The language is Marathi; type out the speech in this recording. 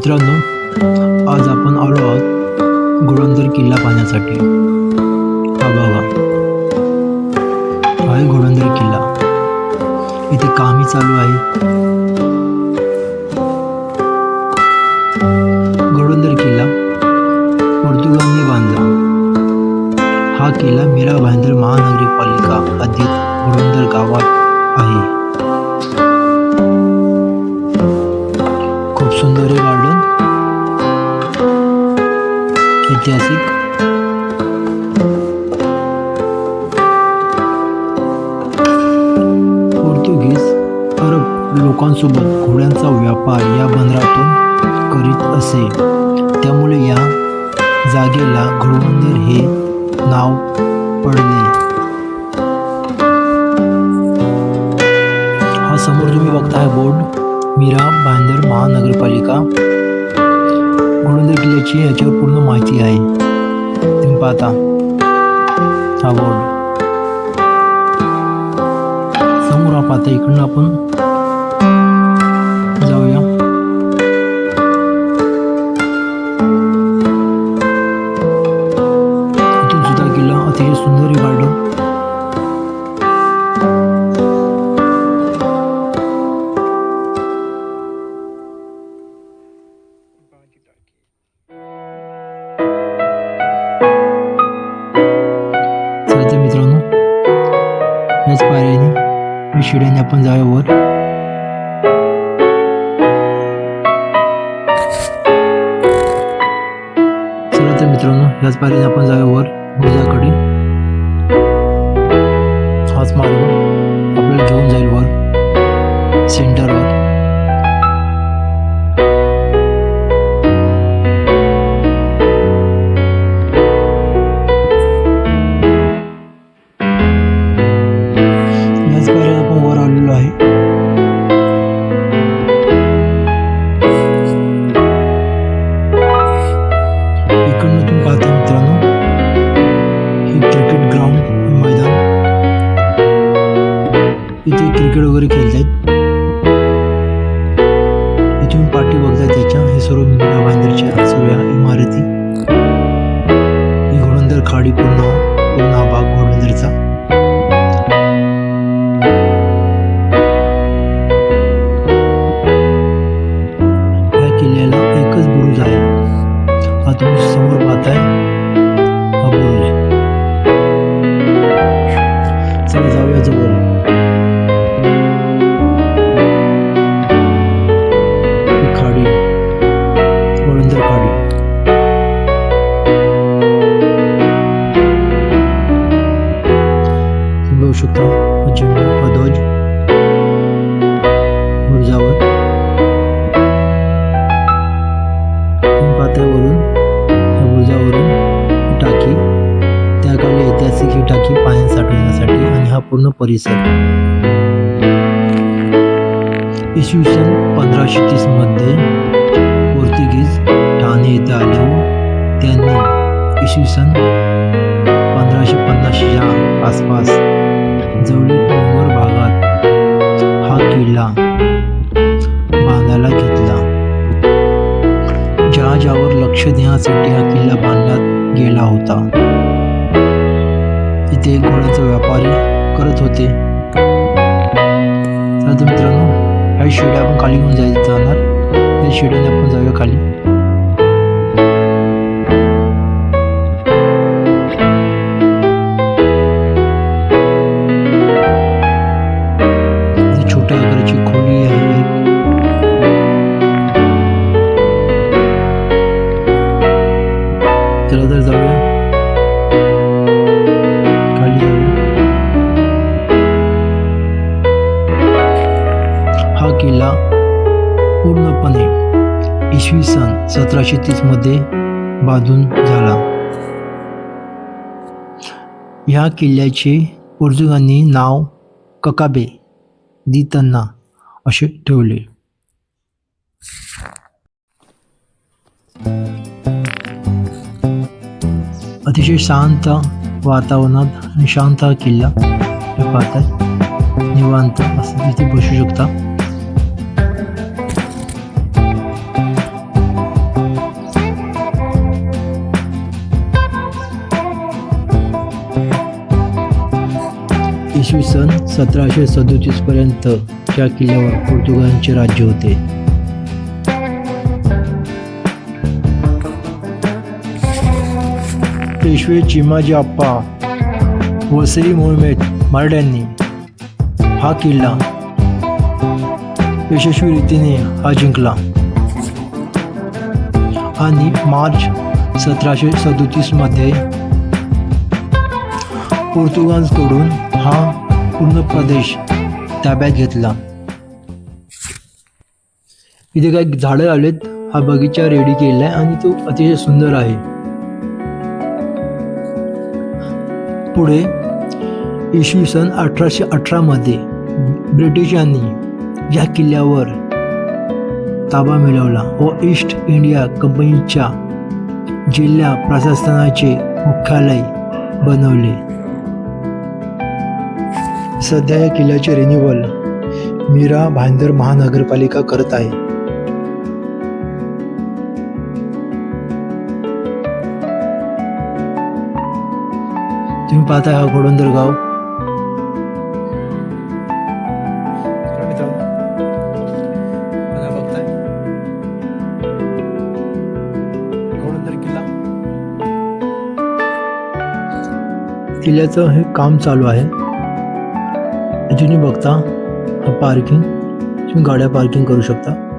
मित्रांनो आज आपण आलो आहोत घोडंदर किल्ला पाहण्यासाठी. हा बघा. आहे घोडंदर किल्ला. इथे कामही चालू आहे. घोडंदर किल्ला पोर्तुगालने बांधला. हा किल्ला मीरा भाईंदर महानगरपालिका अधिक घोडंदर गावात आहे. लोकांसोबत घोड्यांचा व्यापार या बंदरातून करीत असे. त्यामुळे या जागेला घोडबंदर हे नाव पडले. हा समोर तुम्ही बघताय बोर्ड. मीरा भांदर महानगरपालिका. घोडबंदर किल्ल्याची याच्यावर पूर्ण माहिती आहे. तुम्ही पाहता हा बोर्ड. समोर हा पाहता इकडनं आपण जाऊया इथून सुद्धा किल्ला अतिशय सुंदर गार्डन मित्रांनो याच पायऱ्याने या शिड्याने आपण जाऊया याच पायरीने आपण जाऊया वर बुरुजाकडे हाच मार्ग आपल्याला घेऊन जाईल वर. सेंटर क्रिकेट वगैरे खेळतायत. आहेत तुम्ही पाठी बघताय त्याच्या हे सर्व मीरा भाईंदरच्या सगळ्या इमारती. ही घोडंदर खाडी पूर्ण पूर्ण हा भाग घोडबंदरचा या किल्ल्याला एकच बुरुज आहे. हा तुम्ही समोर पाहताय. हा झेंडा पातळीवरून ध्वज या टाकी त्याखाली ऐतिहासिक ही टाकी पाणी साठवण्यासाठी आणि हा पूर्ण परिसर. इसवी सन पंधराशे तीसमध्ये पोर्तुगीज ठाणे येथे आले. व त्यांनी इसवी सन पंधराशे पन्नासच्या आसपास जवळील डोंगर भागात हा किल्ला बांधायला घेतला. जहाजावर लक्ष देण्यासाठी हा किल्ला बांधण्यात गेला होता इथे घोड्याचा व्यापारी करत होते. तर मित्रांनो ह्या शिड्या आपण खाली घेऊन जाय जाणार. या शिड्याने आपण जाऊया खाली. किल्ला पूर्णपणे. इसवी सन सतराशे तीसमध्ये बांधून झाला. ह्या किल्ल्याचे पोर्तुगांनी नाव ककाबे दितांना असे ठेवले. अतिशय शांत वातावरणात आणि शांत हा किल्ला. हे पाहतात निवांत असं तिथे बसू शकता. सन सतराशे सदोतीसपर्यंत या किल्ल्यावर पोर्तुगालचे राज्य होते. पेशवे चिमाजी आप्पा वसई मोहिमेत मराठ्यांनी हा किल्ला यशस्वी रीतीने हा जिंकला. आणि मार्च सतराशे सदोतीसमध्ये पोर्तुगालकडून हा पूर्ण प्रदेश ताब्यात घेतला. इथे काही झाडं लावलेत हा बगीचा रेडी केलेला आहे आणि तो अतिशय सुंदर आहे. पुढे इसवी सन अठराशे अठरामध्ये ब्रिटिशांनी या किल्ल्यावर ताबा मिळवला व ईस्ट इंडिया कंपनीच्या जिल्हा प्रशासनाचे मुख्यालय बनवले. सध्या या किल्ल्याचे रिन्युअल मीरा भाईंदर महानगरपालिका करत आहे. तुम्ही पाहताय हा घोडंदर गाव. किल्ल्याचं हे काम चालू आहे. तुम्ही बघता हा पार्किंग तुम्ही गाड्या पार्किंग करू शकता.